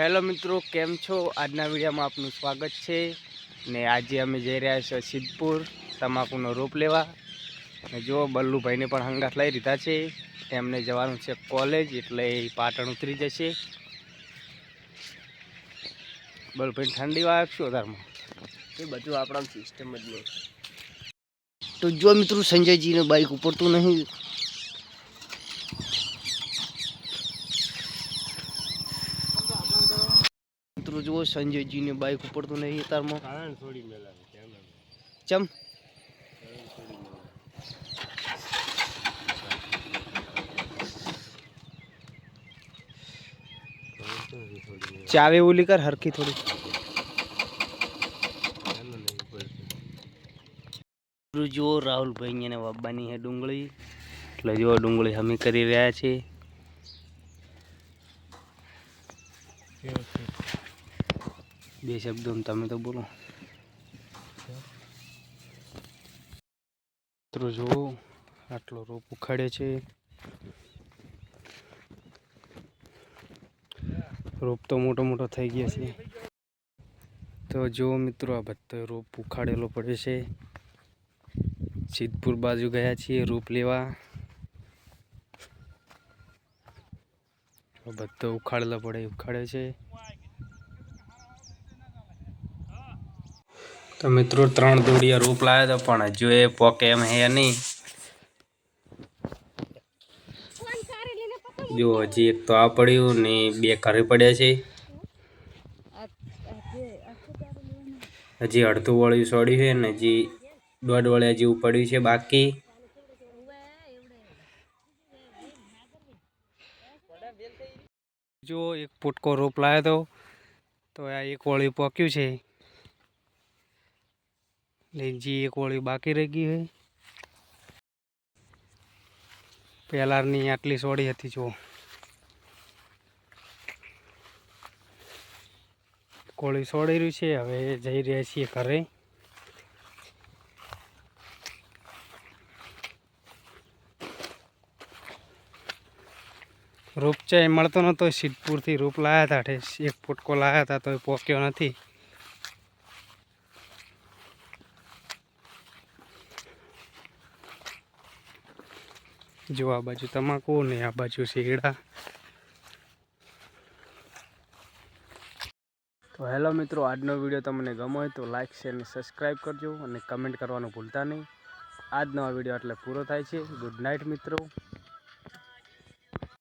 Hello મિત્રો કેમ છો? આજના વિડીયોમાં આપનું સ્વાગત છે. ને આજે અમે જઈ રહ્યા છીએ સિદ્ધપુર તમાકુનો રોપ લેવા. ને જો બલ્લુભાઈને પણ હંગાત લઈ લીધા છે. એમને જવાનું છે કોલેજ એટલે એ પાટણ ઉતરી જશે. બલ્લુભાઈ ઠંડી વાગ શું વધારમાં? એ બધું આપણા સિસ્ટમ જ નહીં. તો જો મિત્રો સંજયજીને બાઇક ઉપડતું નહીં. મિત્રો જુઓ સંજયજીને બાઇક ઉપડતું નહીં તારમાં ચમ. ચાવી ઓલી કર હરખી થોડી. જુઓ રાહુલભાઈ એને વાબાની હે ડુંગળી. એટલે જુઓ ડુંગળી અમે કરી રહ્યા છે? બે શબ્દો તમે તો બોલો. મિત્રો જુઓ, આટલો રોપ ઉખાડે છે. રોપ તો મોટો મોટો થઈ ગયા છે. તો જો મિત્રો, આ બધો રોપ ઉખાડેલો પડે છે. સિદ્ધપુર બાજુ ગયા છીએ રોપ લેવા. બધો ઉખાડેલો પડે, ઉખાડે છે. તો મિત્રો, ત્રણ દોડિયા રૂપ લાવ્યા હતા, પણ હજુ એ પોકે એમ હે નહીં. જો, હજી એક તો આ પડ્યું ને બે ઘરે પડ્યા છે. હજી અડધું વળ્યું સોડ્યું છે ને હજી દોઢ વળ્યા જેવું પડ્યું છે બાકી. જો, એક પોટકો રોપ લાવ્યો હતો, તો આ એક વળ્યું પોક્યું છે. ને હજી એક વળી બાકી રહી ગઈ હોય. પહેલાની આટલી સોડી હતી જો કોળી સોડી રહ્યું છે, હવે જઈ રહ્યા છીએ ઘરે. રૂપ છે મળતો નહોતો સિદ્ધપુરથી રૂપ લાવ્યા હતા એક ફૂટકો લાવ્યા હતા તો એ પોક્યો નથી. જો આ બાજુ તમાકુ ને આ બાજુ શેરડા. તો હેલો મિત્રો, આજનો વીડિયો તમને ગમો હોય તો લાઇક શેર અને સબસ્ક્રાઈબ કરજો અને કમેન્ટ કરવાનું ભૂલતા નહીં. આજનો આ વીડિયો એટલે પૂરો થાય છે. ગુડ નાઇટ મિત્રો.